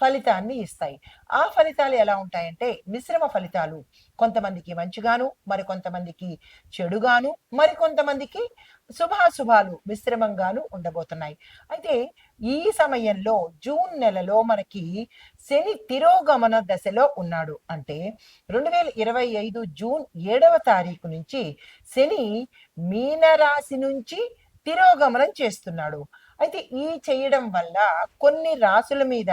ఫలితాన్ని ఇస్తాయి. ఆ ఫలితాలు ఎలా ఉంటాయంటే మిశ్రమ ఫలితాలు. కొంతమందికి మంచిగాను మరికొంతమందికి చెడుగాను మరికొంతమందికి శుభాశుభాలు మిశ్రమంగాను ఉండబోతున్నాయి. అయితే ఈ సమయంలో జూన్ నెలలో మనకి శని తిరోగమన దశలో ఉన్నాడు. అంటే రెండు వేల ఇరవై ఐదు జూన్ ఏడవ తారీఖు నుంచి శని మీనరాశి నుంచి తిరోగమనం చేస్తున్నాడు. అయితే ఈ చేయడం వల్ల కొన్ని రాసుల మీద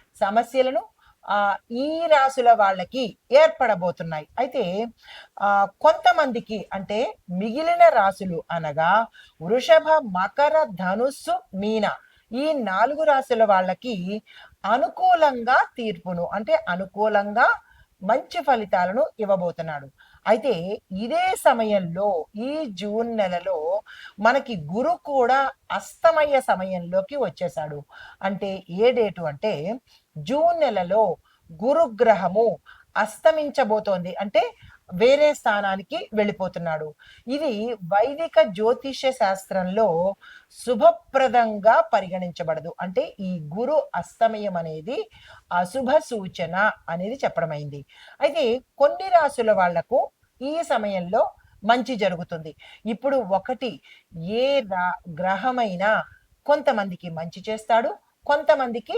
సమస్యలను ఆ ఈ రాశుల వాళ్ళకి ఏర్పడబోతున్నాయి. అయితే ఆ కొంతమందికి అంటే మిగిలిన రాశులు అనగా వృషభ మకర ధనుస్సు మీన ఈ నాలుగు రాశుల వాళ్ళకి అనుకూలంగా తీర్పును అంటే అనుకూలంగా మంచి ఫలితాలను ఇవ్వబోతున్నాడు. అయితే ఇదే సమయంలో ఈ జూన్ నెలలో మనకి గురు కూడా అస్తమయ్య సమయంలోకి వచ్చేసాడు అంటే ఏ డేటు అంటే జూన్ నెలలో గురుగ్రహము అస్తమించబోతోంది. అంటే వేరే స్థానానికి వెళ్ళిపోతున్నాడు. ఇది వైదిక జ్యోతిష్య శాస్త్రంలో శుభప్రదంగా పరిగణించబడదు. అంటే ఈ గురు అస్తమయం అనేది అశుభ సూచన అనేది చెప్పడమైంది. అయితే కొన్ని రాసుల వాళ్ళకు ఈ సమయంలో మంచి జరుగుతుంది. ఇప్పుడు ఒకటి ఏ రా గ్రహమైనా కొంతమందికి మంచి చేస్తాడు కొంతమందికి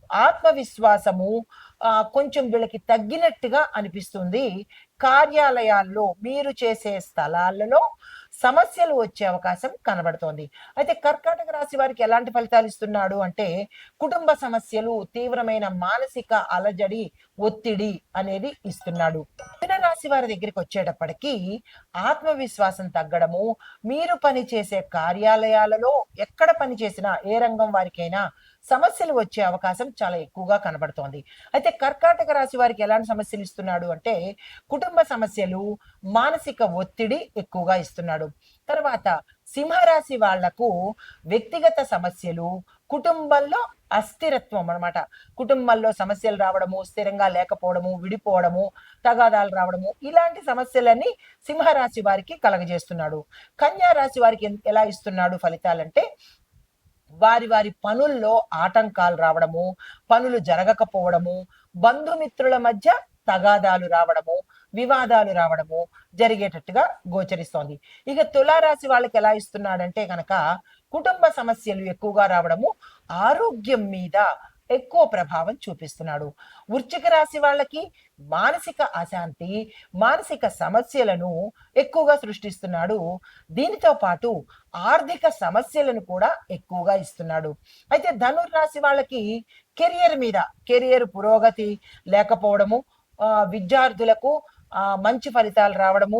ఆత్మవిశ్వాసము కొంచెం వీళ్ళకి తగ్గినట్టుగా అనిపిస్తుంది. కార్యాలయాల్లో మీరు చేసే స్థలాలలో సమస్యలు వచ్చే అవకాశం కనబడుతోంది. అయితే కర్కాటక రాశి వారికి ఎలాంటి ఫలితాలు ఇస్తున్నాడు అంటే కుటుంబ సమస్యలు తీవ్రమైన మానసిక అలజడి ఒత్తిడి అనేది ఇస్తున్నాడు. మిథున రాశి వారి దగ్గరికి వచ్చేటప్పటికీ ఆత్మవిశ్వాసం తగ్గడము మీరు పనిచేసే కార్యాలయాలలో ఎక్కడ పని చేసినా ఏ రంగం వారికైనా సమస్యలు వచ్చే అవకాశం చాలా ఎక్కువగా కనబడుతోంది. అయితే కర్కాటక రాశి వారికి ఎలాంటి సమస్యలు ఇస్తున్నాడు అంటే కుటుంబ సమస్యలు మానసిక ఒత్తిడి ఎక్కువగా ఇస్తున్నాడు. తర్వాత సింహరాశి వాళ్ళకు వ్యక్తిగత సమస్యలు కుటుంబంలో అస్థిరత్వం అన్నమాట. కుటుంబంలో సమస్యలు రావడము స్థిరంగా లేకపోవడము విడిపోవడము తగాదాలు రావడము ఇలాంటి సమస్యలన్నీ సింహరాశి వారికి కలగజేస్తున్నాడు. కన్యా రాశి వారికి ఎలా ఇస్తున్నాడు ఫలితాలంటే వారి వారి పనుల్లో ఆటంకాలు రావడము పనులు జరగకపోవడము బంధుమిత్రుల మధ్య తగాదాలు రావడము వివాదాలు రావడము జరిగేటట్టుగా గోచరిస్తోంది. ఇక తులారాశి వాళ్ళకి ఎలా ఇస్తున్నాడంటే కనుక కుటుంబ సమస్యలు ఎక్కువగా రావడము ఆరోగ్యం మీద ఎక్కువ ప్రభావం చూపిస్తున్నాడు. వృశ్చిక రాశి వాళ్ళకి మానసిక అశాంతి మానసిక సమస్యలను ఎక్కువగా సృష్టిస్తున్నాడు. దీనితో పాటు ఆర్థిక సమస్యలను కూడా ఎక్కువగా ఇస్తున్నాడు. అయితే ధనుర్రాశి వాళ్ళకి కెరియర్ మీద కెరియర్ పురోగతి లేకపోవడము విద్యార్థులకు మంచి ఫలితాలు రావడము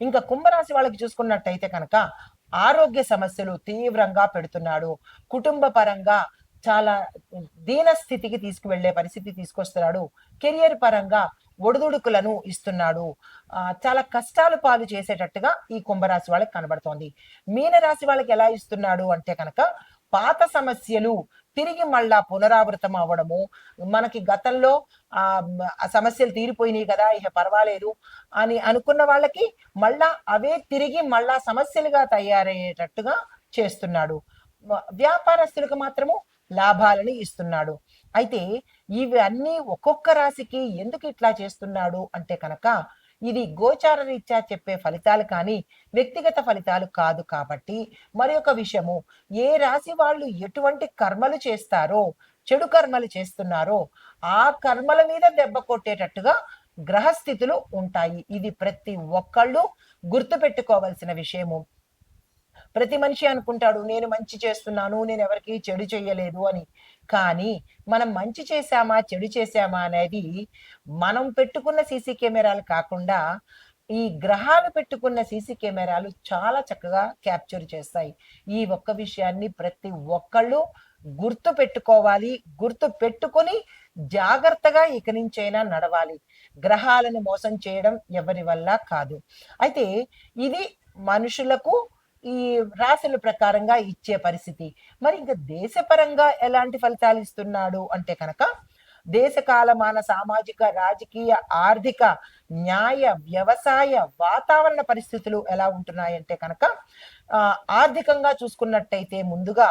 ఇంకా కుంభరాశి వాళ్ళకి చూసుకున్నట్టయితే కనుక ఆరోగ్య సమస్యలు తీవ్రంగా పెడుతున్నాడు. కుటుంబ పరంగా చాలా దీన స్థితికి తీసుకువెళ్ళే పరిస్థితి తీసుకొస్తున్నాడు. కెరియర్ పరంగా ఒడిదుడుకులను ఇస్తున్నాడు. ఆ, చాలా కష్టాలు పాలు చేసేటట్టుగా ఈ కుంభరాశి వాళ్ళకి కనబడుతోంది. మీనరాశి వాళ్ళకి ఎలా ఇస్తున్నాడు అంటే కనుక పాత సమస్యలు తిరిగి మళ్ళా పునరావృతం అవ్వడము. మనకి గతంలో ఆ సమస్యలు తీరిపోయినాయి కదా ఇక పర్వాలేదు అని అనుకున్న వాళ్ళకి మళ్ళా అవే తిరిగి మళ్ళా సమస్యలుగా తయారయ్యేటట్టుగా చేస్తున్నాడు. వ్యాపారస్తులకు మాత్రము లాభాలను ఇస్తున్నాడు. అయితే ఇవన్నీ ఒక్కొక్క రాశికి ఎందుకు ఇట్లా చేస్తున్నాడు అంటే కనుక ఇది గోచార రీత్యా చెప్పే ఫలితాలు కానీ వ్యక్తిగత ఫలితాలు కాదు కాబట్టి మరి ఒక విషయము ఏ రాశి వాళ్ళు ఎటువంటి కర్మలు చేస్తారో చెడు కర్మలు చేస్తున్నారో ఆ కర్మల మీద దెబ్బ కొట్టేటట్టుగా గ్రహస్థితులు ఉంటాయి. ఇది ప్రతి ఒక్కళ్ళు గుర్తు పెట్టుకోవాల్సిన విషయము. ప్రతి మనిషి అనుకుంటాడు నేను మంచి చేస్తున్నాను నేను ఎవరికి చెడు చేయలేదు అని. కానీ మనం మంచి చేశామా చెడు చేశామా అనేది మనం పెట్టుకున్న సీసీ కెమెరాలు కాకుండా ఈ గ్రహాలు పెట్టుకున్న సీసీ కెమెరాలు చాలా చక్కగా క్యాప్చర్ చేస్తాయి. ఈ ఒక్క విషయాన్ని ప్రతి ఒక్కళ్ళు గుర్తు పెట్టుకోవాలి గుర్తు పెట్టుకొని జాగ్రత్తగా ఇక నుంచైనా నడవాలి. గ్రహాలను మోసం చేయడం ఎవరి వల్ల కాదు. అయితే ఇది మనుషులకు ఈ రాశుల ప్రకారంగా ఇచ్చే పరిస్థితి. మరి ఇంకా దేశపరంగా ఎలాంటి ఫలితాలు ఇస్తున్నాడు అంటే కనుక దేశ కాలమాన సామాజిక రాజకీయ ఆర్థిక న్యాయ వ్యవసాయ వాతావరణ పరిస్థితులు ఎలా ఉంటున్నాయంటే కనుక ఆర్థికంగా చూసుకున్నట్టయితే ముందుగా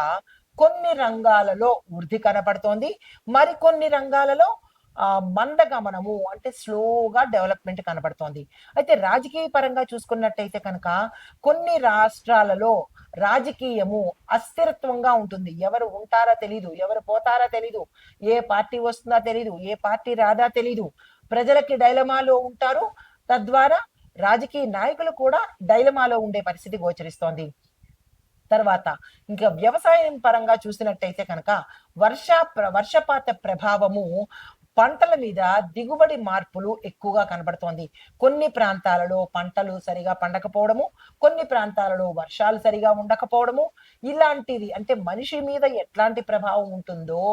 కొన్ని రంగాలలో వృద్ధి కనపడుతోంది. మరికొన్ని రంగాలలో మందగమనము అంటే స్లోగా డెవలప్మెంట్ కనబడుతోంది. అయితే రాజకీయ పరంగా చూసుకున్నట్టయితే కనుక కొన్ని రాష్ట్రాలలో రాజకీయము అస్థిరత్వంగా ఉంటుంది. ఎవరు ఉంటారా తెలీదు ఎవరు పోతారా తెలీదు ఏ పార్టీ వస్తుందా తెలీదు ఏ పార్టీ రాదా తెలీదు. ప్రజలకి డైలమాలో ఉంటారు. తద్వారా రాజకీయ నాయకులు కూడా డైలమాలో ఉండే పరిస్థితి గోచరిస్తోంది. తర్వాత ఇంకా వ్యవసాయం పరంగా చూసినట్టయితే కనుక వర్ష వర్షపాత ప్రభావము పంటల మీద దిగుబడి మార్పులు ఎక్కువగా కనబడుతోంది. కొన్ని ప్రాంతాలలో పంటలు సరిగా పండకపోవడము కొన్ని ప్రాంతాలలో వర్షాలు సరిగా ఉండకపోవడము. ఇలాంటిది అంటే మనిషి మీద ఎట్లాంటి ప్రభావం ఉంటుందో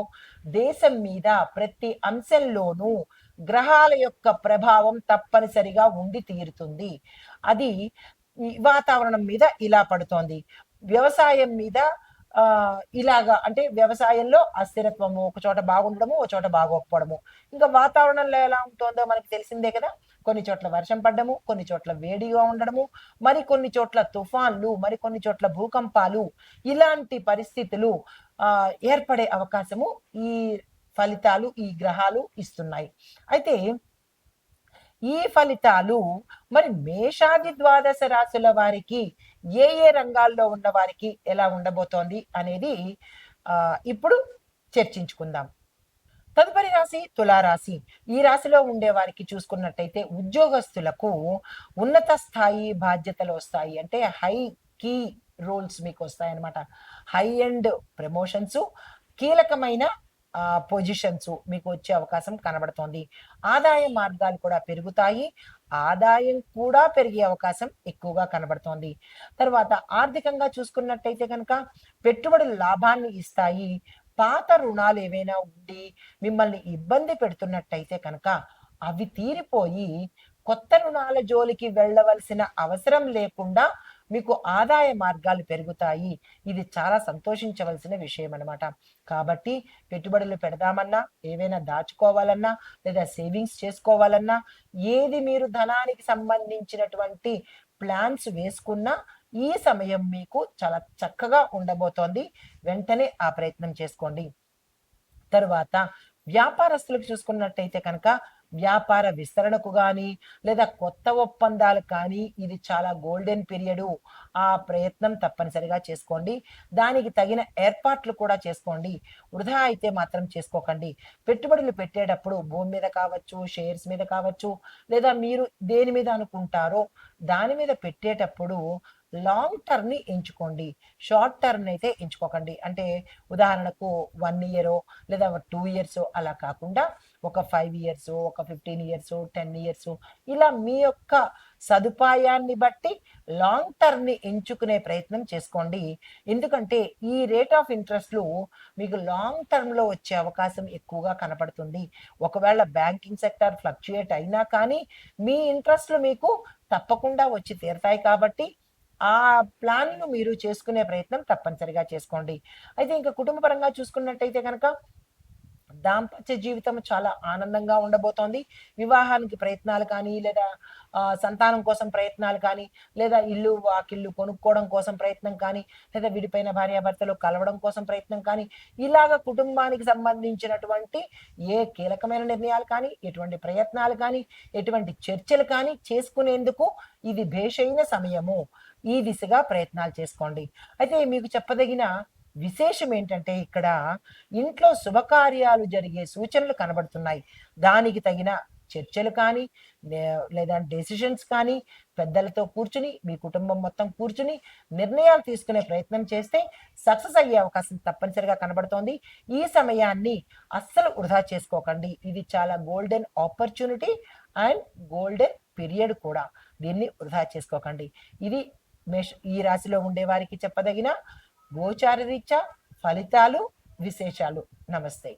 దేశం మీద ప్రతి అంశంలోనూ గ్రహాల యొక్క ప్రభావం తప్పనిసరిగా ఉండి తీరుతుంది. అది వాతావరణం మీద ఇలా పడుతోంది. వ్యవసాయం మీద ఇలాగా అంటే వ్యవసాయంలో అస్థిరత్వము ఒక చోట బాగుండడము ఒక చోట బాగోకపోవడము. ఇంకా వాతావరణంలో ఎలా ఉంటుందో మనకి తెలిసిందే కదా. కొన్ని చోట్ల వర్షం పడ్డము కొన్ని చోట్ల వేడిగా ఉండడము మరి కొన్ని చోట్ల తుఫాన్లు మరి కొన్ని చోట్ల భూకంపాలు ఇలాంటి పరిస్థితులు ఆ ఏర్పడే అవకాశము ఈ ఫలితాలు ఈ గ్రహాలు ఇస్తున్నాయి. అయితే ఈ ఫలితాలు మరి మేషాది ద్వాదశ రాశుల వారికి ఏ ఏ రంగాల్లో ఉన్న వారికి ఎలా ఉండబోతోంది అనేది ఆ ఇప్పుడు చర్చించుకుందాం. తదుపరి రాశి తులారాశి. ఈ రాశిలో ఉండే వారికి చూసుకున్నట్టయితే ఉద్యోగస్తులకు ఉన్నత స్థాయి బాధ్యతలు వస్తాయి. అంటే హై కీ రోల్స్ మీకు వస్తాయన్నమాట. హై అండ్ ప్రమోషన్స్ కీలకమైన పొజిషన్స్ మీకు వచ్చే అవకాశం కనబడుతోంది. ఆదాయ మార్గాలు కూడా పెరుగుతాయి. ఆదాయం కూడా పెరిగే అవకాశం ఎక్కువగా కనబడుతోంది. తర్వాత ఆర్థికంగా చూసుకున్నట్టయితే కనుక పెట్టుబడులు లాభాన్ని ఇస్తాయి. పాత రుణాలు ఏవైనా ఉండి మిమ్మల్ని ఇబ్బంది పెడుతున్నట్టయితే కనుక అవి తీరిపోయి కొత్త రుణాల జోలికి వెళ్ళవలసిన అవసరం లేకుండా మీకు ఆదాయ మార్గాలు పెరుగుతాయి. ఇది చాలా సంతోషించవలసిన విషయం అనమాట కాబట్టి పెట్టుబడులు పెడదామన్నా ఏవైనా దాచుకోవాలన్నా లేదా సేవింగ్స్ చేసుకోవాలన్నా ఏది మీరు ధనానికి సంబంధించినటువంటి ప్లాన్స్ వేసుకున్నా ఈ సమయం మీకు చాలా చక్కగా ఉండబోతోంది. వెంటనే ఆ ప్రయత్నం చేసుకోండి. తరువాత వ్యాపారస్తులకు చూసుకున్నట్టయితే కనుక వ్యాపార విస్తరణకు కానీ లేదా కొత్త ఒప్పందాలు కానీ ఇది చాలా గోల్డెన్ పీరియడ్. ఆ ప్రయత్నం తప్పనిసరిగా చేసుకోండి. దానికి తగిన ఏర్పాట్లు కూడా చేసుకోండి. వృధా అయితే మాత్రం చేసుకోకండి. పెట్టుబడులు పెట్టేటప్పుడు భూమి మీద కావచ్చు షేర్స్ మీద కావచ్చు లేదా మీరు దేని మీద అనుకుంటారో దాని మీద పెట్టేటప్పుడు లాంగ్ టర్మ్ని ఎంచుకోండి. షార్ట్ టర్మ్ అయితే ఎంచుకోకండి. అంటే ఉదాహరణకు వన్ ఇయరో లేదా టూ ఇయర్స్ అలా కాకుండా ఒక ఫైవ్ ఇయర్స్ ఒక ఫిఫ్టీన్ ఇయర్స్ టెన్ ఇయర్స్ ఇలా మీ యొక్క సదుపాయాన్ని బట్టి లాంగ్ టర్మ్ని ఎంచుకునే ప్రయత్నం చేసుకోండి. ఎందుకంటే ఈ రేట్ ఆఫ్ ఇంట్రెస్ట్లు మీకు లాంగ్ టర్మ్లో వచ్చే అవకాశం ఎక్కువగా కనపడుతుంది. ఒకవేళ బ్యాంకింగ్ సెక్టర్ ఫ్లక్చుయేట్ అయినా కానీ మీ ఇంట్రెస్ట్లు మీకు తప్పకుండా వచ్చి తీరతాయి కాబట్టి ఆ ప్లాన్ను మీరు చేసుకునే ప్రయత్నం తప్పనిసరిగా చేసుకోండి. అయితే ఇంకా కుటుంబపరంగా చూసుకున్నట్టయితే కనుక దాంపత్య జీవితం చాలా ఆనందంగా ఉండబోతోంది. వివాహానికి ప్రయత్నాలు కానీ లేదా సంతానం కోసం ప్రయత్నాలు కానీ లేదా ఇల్లు వాకిల్లు కొనుక్కోవడం కోసం ప్రయత్నం కానీ లేదా విడిపోయిన భార్యాభర్తలు కలవడం కోసం ప్రయత్నం కానీ ఇలాగ కుటుంబానికి సంబంధించినటువంటి ఏ కీలకమైన నిర్ణయాలు కానీ ఎటువంటి ప్రయత్నాలు కానీ ఎటువంటి చర్చలు కానీ చేసుకునేందుకు ఇది భేషైన సమయము. ఈ దిశగా ప్రయత్నాలు చేసుకోండి. అయితే మీకు చెప్పదగిన విశేషం ఏంటంటే ఇక్కడ ఇంట్లో శుభకార్యాలు జరిగే సూచనలు కనబడుతున్నాయి. దానికి తగిన చర్చలు కానీ లేదా డెసిషన్స్ కానీ పెద్దలతో కూర్చుని మీ కుటుంబం మొత్తం కూర్చుని నిర్ణయాలు తీసుకునే ప్రయత్నం చేస్తే సక్సెస్ అయ్యే అవకాశం తప్పనిసరిగా కనబడుతోంది. ఈ సమయాన్ని అస్సలు వృధా చేసుకోకండి. ఇది చాలా golden opportunity and golden period కూడా. దీన్ని వృధా చేసుకోకండి. ఇది మేష ఈ రాశిలో ఉండే వారికి చెప్పదగిన గోచార రీత్యా ఫలితాలు విశేషాలు. నమస్తే.